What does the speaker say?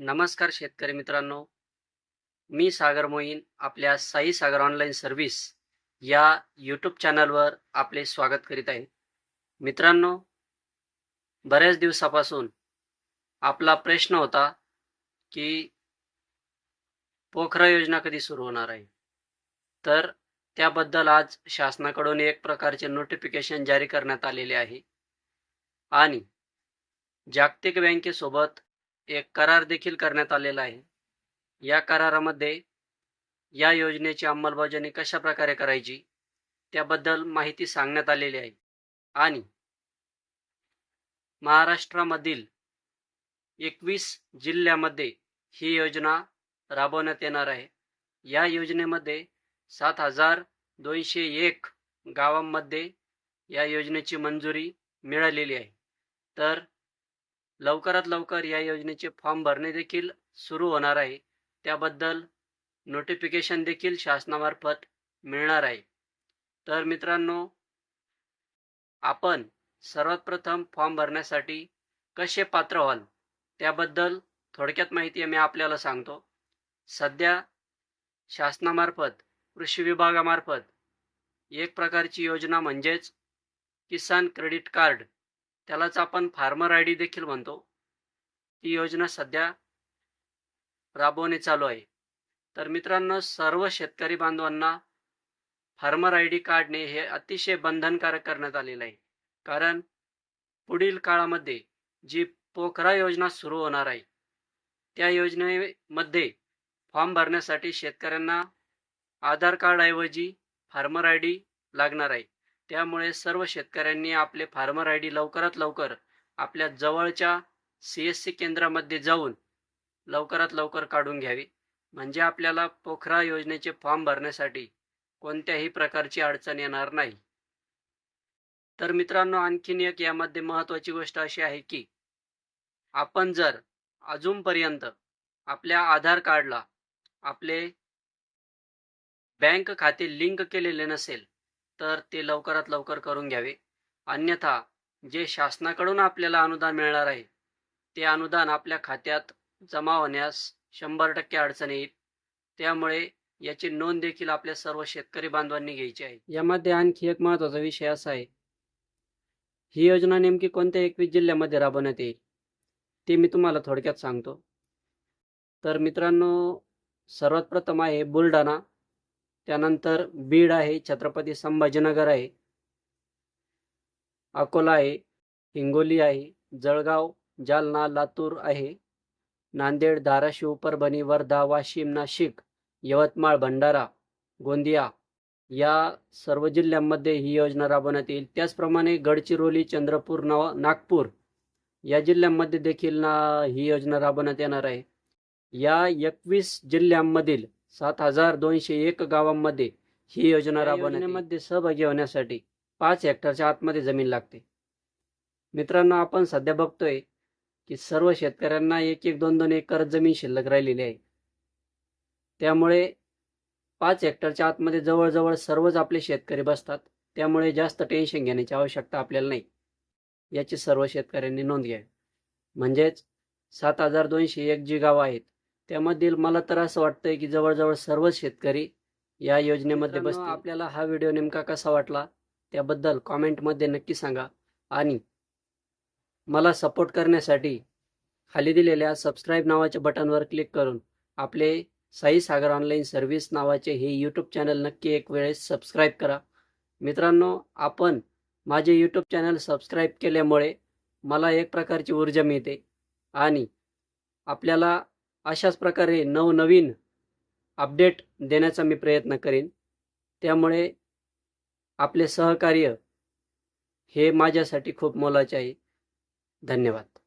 नमस्कार शेतकरी मित्रांनो. मी सागर मोईन आपल्या साई सागर ऑनलाईन सर्व्हिस या यूट्यूब चॅनलवर आपले स्वागत करीत आहे. मित्रांनो बऱ्याच दिवसापासून आपला प्रश्न होता की पोखरा योजना कधी सुरू होणार आहे? तर त्याबद्दल आज शासनाकडून एक प्रकारचे नोटिफिकेशन जारी करण्यात आलेले आहे. आणि जागतिक बँकेसोबत एक करार देखील करण्यात आलेला आहे. या करारामध्ये या योजनेची अंमलबजावणी कशा प्रकारे करायची त्याबद्दल माहिती सांगण्यात आलेली आहे. आणि महाराष्ट्रामधील एकवीस जिल्ह्यामध्ये ही योजना राबवण्यात येणार आहे. या योजनेमध्ये सात हजार दोनशे एक गावांमध्ये या योजनेची मंजुरी मिळालेली आहे. तर लवकरात लवकर या योजनेचे फॉर्म भरणे देखील सुरू होणार आहे. त्याबद्दल नोटिफिकेशन देखील शासनामार्फत मिळणार आहे. तर मित्रांनो आपण सर्वात प्रथम फॉर्म भरण्यासाठी कसे पात्र व्हाल? त्याबद्दल थोडक्यात माहिती मी आपल्याला सांगतो. सध्या शासनामार्फत कृषी विभागामार्फत एक प्रकारची योजना म्हणजेच किसान क्रेडिट कार्ड त्यालाच आपण फार्मर आय डी देखील म्हणतो. ती योजना सध्या राबवणे चालू आहे. तर मित्रांनो सर्व शेतकरी बांधवांना फार्मर आय डी काढणे हे अतिशय बंधनकारक करण्यात आलेलं आहे. कारण पुढील काळामध्ये जी पोखरा योजना सुरू होणार आहे त्या योजनेमध्ये फॉर्म भरण्यासाठी शेतकऱ्यांना आधार कार्डऐवजी फार्मर आय डी लागणार आहे. त्यामुळे सर्व शेतकऱ्यांनी आपले फार्मर आय डी लवकरात लवकर आपल्या जवळच्या सी एस सी केंद्रामध्ये जाऊन लवकरात लवकर काढून घ्यावी. म्हणजे आपल्याला पोखरा योजनेचे फॉर्म भरण्यासाठी कोणत्याही प्रकारची अडचण येणार नाही. तर मित्रांनो आणखीन एक यामध्ये महत्त्वाची गोष्ट अशी आहे की आपण जर अजूनपर्यंत आपल्या आधार कार्डला आपले बँक खाते लिंक केलेले नसेल तर ते लवकरात लवकर करून घ्यावे. अन्यथा जे शासनाकडून आपल्याला अनुदान मिळणार आहे ते अनुदान आपल्या खात्यात जमा होण्यास शंभर टक्के अडचण येईल. त्यामुळे याची नोंद देखील आपल्या सर्व शेतकरी बांधवांनी घ्यायची आहे. यामध्ये आणखी एक महत्त्वाचा विषय असा आहे. ही योजना नेमकी कोणत्या एकवीस जिल्ह्यामध्ये राबवण्यात येईल ते मी तुम्हाला थोडक्यात सांगतो. तर मित्रांनो सर्वात प्रथम आहे बुलढाणा. त्यानंतर बीड आहे छत्रपती संभाजीनगर आहे अकोला आहे हिंगोली आहे जळगाव जालना लातूर आहे नांदेड धाराशिव परभणी वर्धा वाशिम नाशिक यवतमाळ भंडारा गोंदिया या सर्व जिल्ह्यांमध्ये ही योजना राबवण्यात येईल. त्याचप्रमाणे गडचिरोली चंद्रपूर नव नागपूर या जिल्ह्यांमध्ये देखील ना ही योजना राबवण्यात येणार आहे. या एकवीस जिल्ह्यांमधील सात हजार दोनशे एक गावांमध्ये ही योजना राबवण्यामध्ये सहभागी होण्यासाठी पाच हेक्टरच्या आतमध्ये जमीन लागते. मित्रांनो आपण सध्या बघतोय की सर्व शेतकऱ्यांना एक एक दोन दोन एकर जमीन शिल्लक राहिलेली आहे. त्यामुळे पाच हेक्टरच्या आतमध्ये जवळजवळ सर्वच आपले शेतकरी बसतात. त्यामुळे जास्त टेन्शन घेण्याची आवश्यकता आपल्याला नाही. याची सर्व शेतकऱ्यांनी नोंद घ्यावी म्हणजेच सात हजार दोनशे एक जी गावं आहेत त्यामधील मला तर असं वाटतंय की जवळजवळ सर्वच शेतकरी या योजनेमध्ये बसतील. आपल्याला हा व्हिडिओ नेमका कसा वाटला त्याबद्दल कॉमेंटमध्ये नक्की सांगा. आणि मला सपोर्ट करण्यासाठी खाली दिलेल्या सबस्क्राईब नावाच्या बटनवर क्लिक करून आपले साई सागर ऑनलाईन सर्व्हिस नावाचे हे यूट्यूब चॅनल नक्की एक वेळेस सबस्क्राईब करा. मित्रांनो आपण माझे यूट्यूब चॅनल सबस्क्राईब केल्यामुळे मला एक प्रकारची ऊर्जा मिळते आणि आपल्याला अशाच प्रकारे नवनवीन अपडेट देण्याचा मी प्रयत्न करेन. त्यामुळे आपले सहकार्य हे माझ्यासाठी खूप मोलाचे आहे. धन्यवाद.